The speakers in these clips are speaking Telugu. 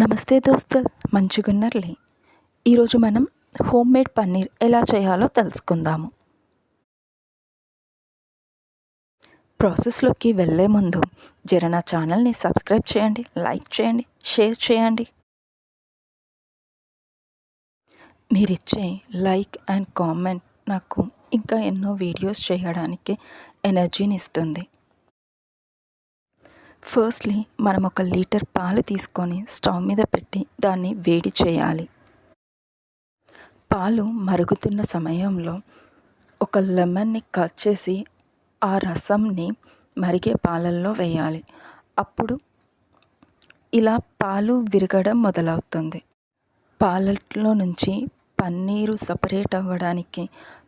నమస్తే దోస్త్ మంచిగున్నర్లే. ఈరోజు మనం హోమ్ మేడ్ పన్నీర్ ఎలా చేయాలో తెలుసుకుందాము. ప్రాసెస్లోకి వెళ్ళే ముందు జర నా ఛానల్ని సబ్స్క్రైబ్ చేయండి లైక్ చేయండి షేర్ చేయండి. మీరిచ్చే లైక్ అండ్ కామెంట్ నాకు ఇంకా ఎన్నో వీడియోస్ చేయడానికి ఎనర్జీని ఇస్తుంది. ఫస్ట్లీ మనం ఒక లీటర్ పాలు తీసుకొని స్టవ్ మీద పెట్టి దాన్ని వేడి చేయాలి. పాలు మరుగుతున్న సమయంలో ఒక లెమన్ని కట్ చేసి ఆ రసంని మరిగే పాలల్లో వేయాలి. అప్పుడు ఇలా పాలు విరగడం మొదలవుతుంది. పాలల్లో నుంచి పన్నీరు సపరేట్ అవ్వడానికి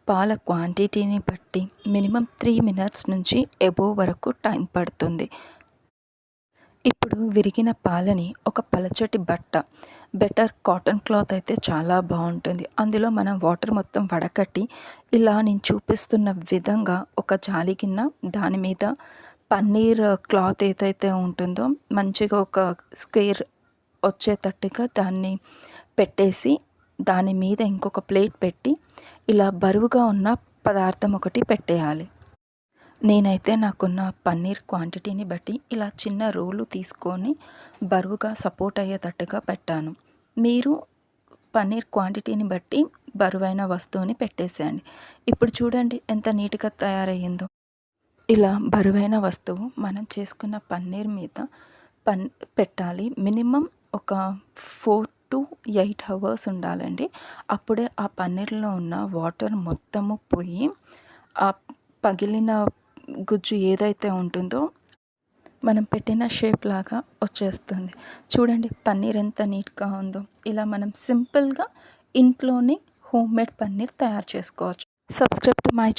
పాల క్వాంటిటీని బట్టి మినిమం త్రీ మినిట్స్ నుంచి ఎబో వరకు టైం పడుతుంది. ఇప్పుడు విరిగిన పాలని ఒక పలచటి బట్ట బెటర్ కాటన్ క్లాత్ అయితే చాలా బాగుంటుంది. అందులో మనం వాటర్ మొత్తం వడకట్టి ఇలా నేను చూపిస్తున్న విధంగా ఒక జాలి గిన్నె దాని మీద పన్నీర్ క్లాత్ ఏదైతే ఉంటుందో మంచిగా ఒక స్క్వేర్ వచ్చేటట్టుగా దాన్ని పెట్టేసి దాని మీద ఇంకొక ప్లేట్ పెట్టి ఇలా బరువుగా ఉన్న పదార్థం ఒకటి పెట్టేయాలి. నేనైతే నాకున్న పన్నీర్ క్వాంటిటీని బట్టి ఇలా చిన్న రోలు తీసుకొని బరువుగా సపోర్ట్ అయ్యేటట్టుగా పెట్టాను. మీరు పన్నీర్ క్వాంటిటీని బట్టి బరువైన వస్తువుని పెట్టేసేయండి. ఇప్పుడు చూడండి ఎంత నీట్గా తయారయ్యిందో. ఇలా బరువైన వస్తువు మనం చేసుకున్న పన్నీర్ మీద పన్ పెట్టాలి. మినిమం ఒక ఫోర్ టు ఎయిట్ అవర్స్ ఉండాలండి. అప్పుడే ఆ పన్నీర్లో ఉన్న వాటర్ మొత్తము పోయి ఆ పగిలిన గుజ్జు ఏదైతే ఉంటుందో మనం పెట్టిన షేప్ లాగా వచ్చేస్తుంది. చూడండి పన్నీర్ ఎంత నీట్గా ఉందో. ఇలా మనం సింపుల్గా ఇంట్లోనే హోమ్ మేడ్ పన్నీర్ తయారు చేసుకోవచ్చు. Subscribe to my